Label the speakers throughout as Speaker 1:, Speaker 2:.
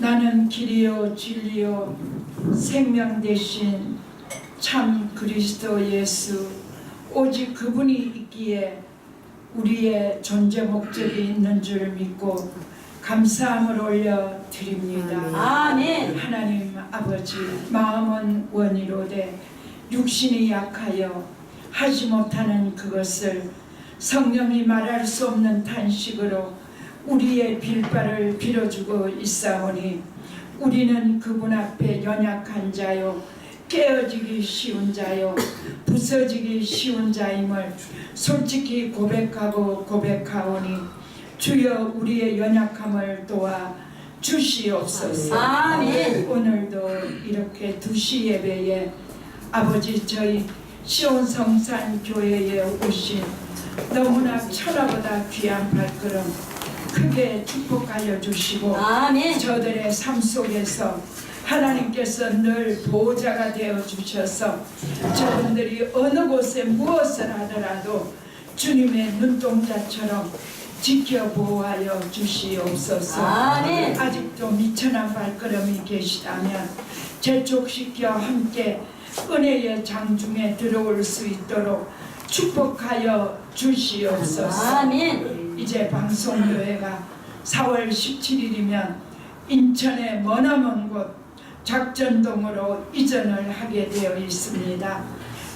Speaker 1: 나는 길이요 진리요 생명 대신 참 그리스도 예수 오직 그분이 있기에 우리의 존재 목적이 있는 줄 믿고 감사함을 올려 드립니다.
Speaker 2: 아멘.
Speaker 1: 하나님 아버지 마음은 원이로되 육신이 약하여 하지 못하는 그것을 성령이 말할 수 없는 탄식으로 우리의 빌바를 빌어주고 있사오니 우리는 그분 앞에 연약한 자요 깨어지기 쉬운 자요 부서지기 쉬운 자임을 솔직히 고백하고 고백하오니 주여 우리의 연약함을 도와 주시옵소서
Speaker 2: 아멘.
Speaker 1: 오늘도 이렇게 두시 예배에 아버지 저희 시온 성산 교회에 오신 너무나 천하보다 귀한 발걸음 크게 축복하여 주시고
Speaker 2: 아멘.
Speaker 1: 저들의 삶 속에서 하나님께서 늘 보호자가 되어 주셔서 저분들이 어느 곳에 무엇을 하더라도 주님의 눈동자처럼 지켜 보호하여 주시옵소서.
Speaker 2: 아멘.
Speaker 1: 아직도 미천한 발걸음이 계시다면 재촉시켜 함께 은혜의 장중에 들어올 수 있도록 축복하여 주시옵소서.
Speaker 2: 아멘.
Speaker 1: 이제 방송교회가 4월 17일이면 인천의 머나먼 곳 작전동으로 이전을 하게 되어 있습니다.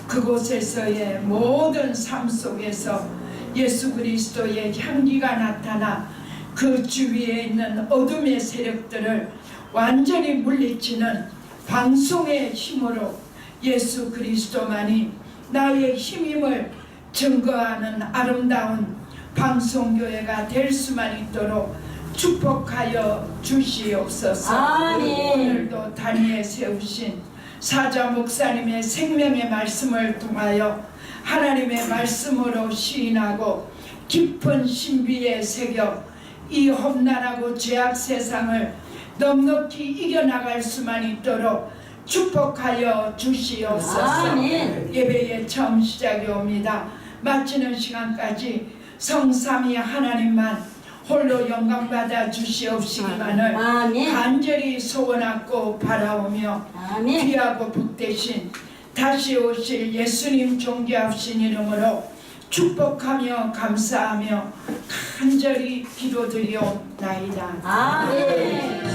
Speaker 1: 그곳에서의 모든 삶 속에서 예수 그리스도의 향기가 나타나 그 주위에 있는 어둠의 세력들을 완전히 물리치는 방송의 힘으로 예수 그리스도만이 나의 힘임을 증거하는 아름다운 방송교회가 될 수만 있도록 축복하여 주시옵소서.
Speaker 2: 아멘.
Speaker 1: 오늘도 단위에 세우신 사자 목사님의 생명의 말씀을 통하여 하나님의 말씀으로 시인하고 깊은 신비에 새겨 이 험난하고 죄악 세상을 넉넉히 이겨나갈 수만 있도록 축복하여 주시옵소서.
Speaker 2: 아멘.
Speaker 1: 예배의 처음 시작이 옵니다. 마치는 시간까지 성삼위 하나님만 홀로 영광 받아 주시옵시기만을
Speaker 2: 아멘.
Speaker 1: 간절히 소원하고 바라오며
Speaker 2: 아멘.
Speaker 1: 귀하고 복되신 다시 오실 예수님 존귀하신 이름으로 축복하며 감사하며 간절히 기도드리옵나이다.
Speaker 2: 아멘.